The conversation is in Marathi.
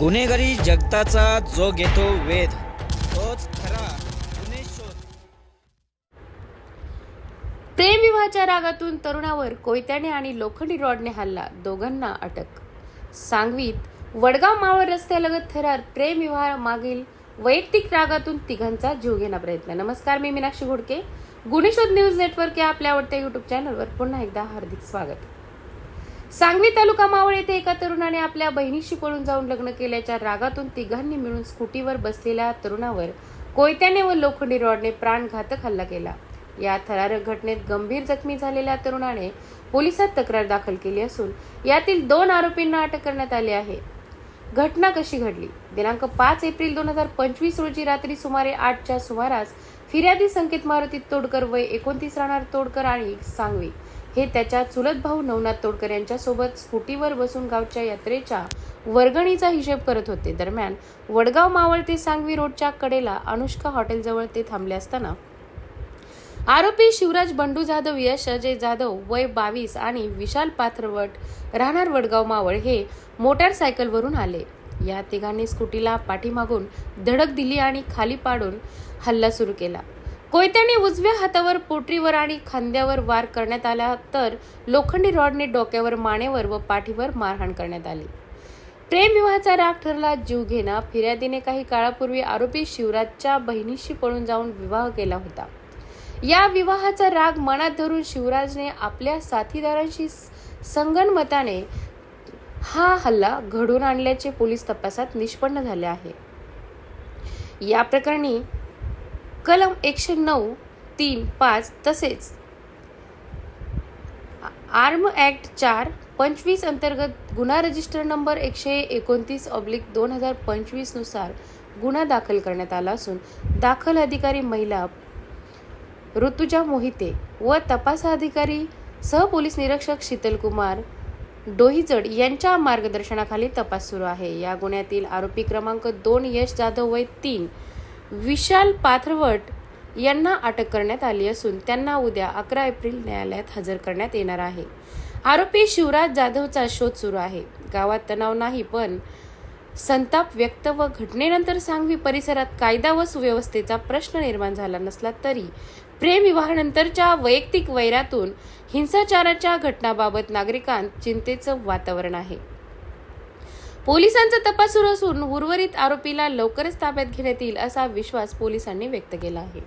गुन्हेगारी जगताचा जो घेतो वेध तोच खरा गुन्हे शोध. प्रेमविवाहाच्या रागातून तरुणावर कोयत्याने आणि लोखंडी रॉडने हल्ला दोघांना अटक. सांगवीत वडगाव मावळ रस्त्यालगत थरार प्रेमविवाह मागील वैयक्तिक रागातून तिघांचा जीव घेणा प्रयत्न. नमस्कार मी मीनाक्षी घोडके. गुन्हेशोध न्यूज नेटवर्क या आपल्या आवडत्या युट्यूब चॅनलवर पुन्हा एकदा हार्दिक स्वागत. सांगवी तालुका मावळ येथे एका तरुणाने आपल्या बहिणीशी पळून जाऊन लग्न केल्याच्या रागातून तिघांनी मिळून स्कूटीवर बसलेल्या तरुणावर कोयत्याने व लोखंडी रॉडने प्राणघातक हल्ला केला. या थरारक घटनेत गंभीर जखमी झालेल्या तरुणाने पोलिसात तक्रार दाखल केली असून यातील दोन आरोपींना अटक करण्यात आली आहे. घटना कशी घडली? दिनांक पाच एप्रिल दोन हजार पंचवीस रोजी रात्री सुमारे आठच्या सुमारास फिर्यादी संकेत मारुती तोडकर वय एकोणतीस राहणार तोडकर आणि सांगवी हे त्याच्या चुलत भाऊ नवनाथ तोडकर यांच्यासोबत स्कूटीवर बसून गावच्या यात्रेच्या वर्गणीचा हिशेब करत होते. दरम्यान वडगाव मावळ ते सांगवी रोडच्या कडेला अनुष्का हॉटेलजवळ ते थांबले असताना आरोपी शिवराज बंडू जाधव यश अजय जाधव वय बावीस आणि विशाल पाथरवट राहणार वडगाव मावळ हे मोटारसायकलवरून आले. या तिघांनी स्कूटीला पाठीमागून धडक दिली आणि खाली पाडून हल्ला सुरू केला. कोयत्याने उजव्या हातावर पोटरीवर आणि खांद्यावर वार करण्यात आला तर लोखंडी रॉडने डोक्यावर मानेवर व पाठीवर मारहाण करण्यात आली. प्रेमविवाहाचा राग ठरला जीव घेणा. फिर्यादीने काही काळापूर्वी आरोपी शिवराजच्या बहिणीशी पळून जाऊन विवाह केला होता. या विवाहाचा राग मनात धरून शिवराजने आपल्या साथीदारांशी संगनमताने हा हल्ला घडून आणल्याचे पोलीस तपासात निष्पन्न झाले आहे. या प्रकरणी कलम एकशे नऊ तीन पाच तसेच. आर्म ॲक्ट चार पंचवीस अंतर्गत गुन्हा रजिस्टर नंबर एकशे एकोणतीस ऑब्लिक दोन हजार पंचवीसनुसार गुन्हा दाखल करण्यात आला असून दाखल अधिकारी महिला ऋतुजा मोहिते व तपास अधिकारी सहपोलीस निरीक्षक शीतलकुमार डोहीजड यांच्या मार्गदर्शनाखाली तपास सुरू आहे. या गुन्ह्यातील आरोपी क्रमांक दोन यश जाधव वय तीन विशाल पाथरवट यांना अटक करण्यात आली असून त्यांना उद्या अकरा एप्रिल न्यायालयात हजर करण्यात येणार आहे. आरोपी शिवराज जाधवचा शोध सुरू आहे. गावात तणाव नाही पण संताप व्यक्त व घटनेनंतर सांगवी परिसरात कायदा व सुव्यवस्थेचा प्रश्न निर्माण झाला नसला तरी प्रेमविवाहानंतरच्या वैयक्तिक वैरातून हिंसाचाराच्या घटनाबाबत नागरिकांत चिंतेचं वातावरण आहे. पोलिसांचा तपास सुरू असून उर्वरित आरोपीला लवकरच ताब्यात घेण्यात येईल असा विश्वास पोलिसांनी व्यक्त केला आहे.